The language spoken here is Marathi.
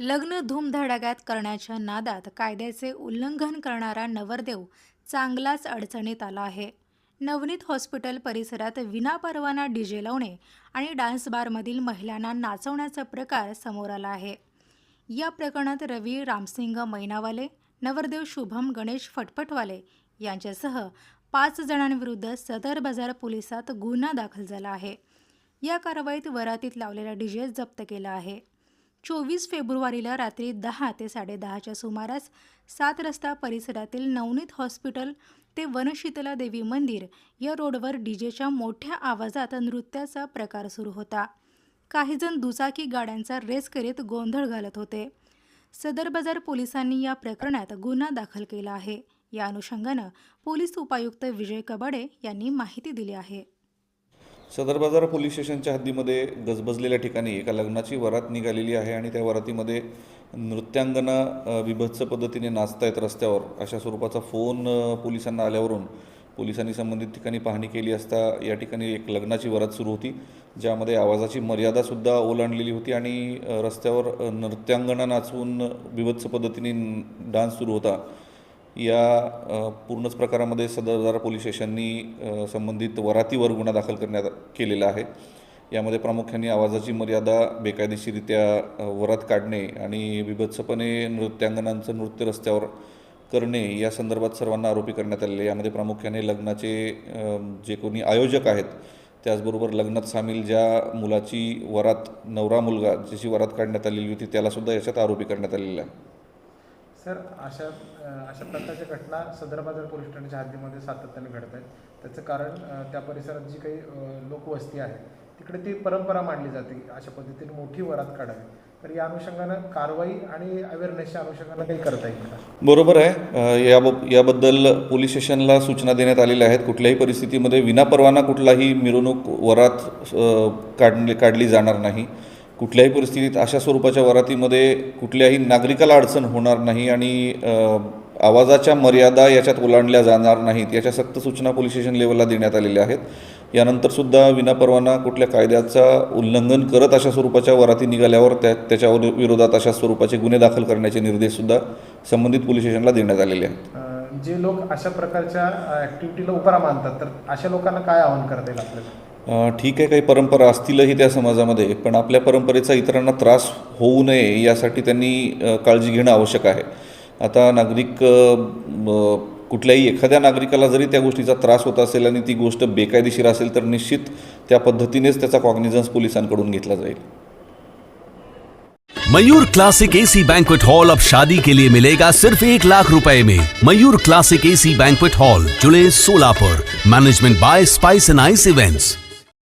लग्न धूमधडाक्यात करण्याच्या नादात कायद्याचे उल्लंघन करणारा नवरदेव चांगलाच अडचणीत आला आहे. नवनीत हॉस्पिटल परिसरात विनापरवाना डीजे लावणे आणि डान्स बारमधील महिलांना नाचवण्याचा प्रकार समोर आला आहे. या प्रकरणात रवी रामसिंग मैनावाले नवरदेव शुभम गणेश फटफटवाले यांच्यासह पाच जणांविरुद्ध सदर बाजार पोलिसात गुन्हा दाखल झाला आहे. या कारवाईत वरातीत लावलेला डीजे जप्त केला आहे. चोवीस फेब्रुवारीला रात्री दहा ते साडेदहाच्या सुमारास सात रस्ता परिसरातील नवनीत हॉस्पिटल ते वनशीतला देवी मंदिर या रोडवर डीजेच्या मोठ्या आवाजात नृत्याचा प्रकार सुरू होता. काहीजण दुचाकी गाड्यांचा रेस करीत गोंधळ घालत होते. सदर बाजार पोलिसांनी या प्रकरणात गुन्हा दाखल केला आहे. या अनुषंगानं पोलीस उपायुक्त विजय कबाडे यांनी माहिती दिली आहे. सदर बाजार पोलीस स्टेशनच्या हद्दीमध्ये गजबजलेल्या ठिकाणी एका लग्नाची वरात निघालेली आहे आणि त्या वरातीमध्ये नृत्यांगना विभत्स पद्धतीने नाचतायत रस्त्यावर. अशा स्वरूपाचा फोन पोलिसांना आल्यावरून पोलिसांनी संबंधित ठिकाणी पाहणी केली असता या ठिकाणी एक लग्नाची वरात सुरू होती ज्यामध्ये आवाजाची मर्यादासुद्धा ओलांडलेली होती आणि रस्त्यावर अ, नृत्यांगना नाचवून विभत्स पद्धतीने डान्स सुरू होता. या पूर्णच प्रकारामध्ये सदर पोलीस स्टेशननी संबंधित वरातीवर गुन्हा दाखल करण्यात केलेला आहे. यामध्ये प्रामुख्याने आवाजाची मर्यादा बेकायदेशीरित्या वरात काढणे आणि विभत्सपणे नृत्यांगनांचं नृत्य रस्त्यावर करणे या संदर्भात सर्वांना आरोपी करण्यात आलेले यामध्ये प्रामुख्याने लग्नाचे जे कोणी आयोजक आहेत त्याचबरोबर लग्नात सामील ज्या मुलाची वरात नवरा मुलगा ज्याची वरात काढण्यात आलेली होती त्यालासुद्धा याच्यात आरोपी करण्यात आलेला आहे. सर अशा अशा प्रकारच्या घटना सदर बाजार पोलीस ठाण्याच्या हद्दीमध्ये सातत्याने घडत आहेत. त्याचं कारण त्या परिसरात जी काही लोकवस्ती आहे तिकडे ती परंपरा मांडली जाते. अशा पद्धतीने मोठी वरात काढावी. तर या अनुषंगानं कारवाई आणि अवेअरनेसच्या अनुषंगानं काही करता येईल बरोबर आहे. याब याबद्दल पोलीस स्टेशनला सूचना देण्यात आलेल्या आहेत. कुठल्याही परिस्थितीमध्ये विनापरवाना कुठलाही मिरवणूक वरात काढली काढली जाणार नाही. कुठल्याही परिस्थितीत अशा स्वरूपाच्या वरातीमध्ये कुठल्याही नागरिकाला अडचण होणार नाही आणि आवाजाच्या मर्यादा याच्यात ओलांडल्या जाणार नाहीत याच्या सक्त सूचना पोलीस स्टेशन लेवलला देण्यात आलेल्या आहेत. यानंतरसुद्धा विनापरवाना कुठल्या कायद्याचा उल्लंघन करत अशा स्वरूपाच्या वराती निघाल्यावर त्या त्याच्यावर विरोधात अशा स्वरूपाचे गुन्हे दाखल करण्याचे निर्देशसुद्धा संबंधित पोलीस स्टेशनला देण्यात आलेले आहेत. जे लोक अशा प्रकारच्या ॲक्टिव्हिटीला उपरा मानतात तर अशा लोकांना काय आवाहन करता येईल आपल्याला? ठीक आहे काही परंपरा असतीलही त्या समाजामध्ये पण आपल्या परंपरेचा इतरांना त्रास होऊ नये यासाठी त्यांनी काळजी घेणं आवश्यक आहे. आता नागरिक कुठल्याही एखाद्या नागरिकाला जरी त्या गोष्टीचा त्रास होत असेल आणि ती गोष्ट बेकायदेशीर असेल तर निश्चित त्या पद्धतीनेच त्याचा कॉग्निझन्स पोलिसांकडून घेतला जाईल. Mayur classic AC banquet hall अब शादी के लिए मिलेगा सिर्फ एक लाख रुपए में। Mayur classic AC banquet hall जुड़े Solapur. Management by Spice and Ice events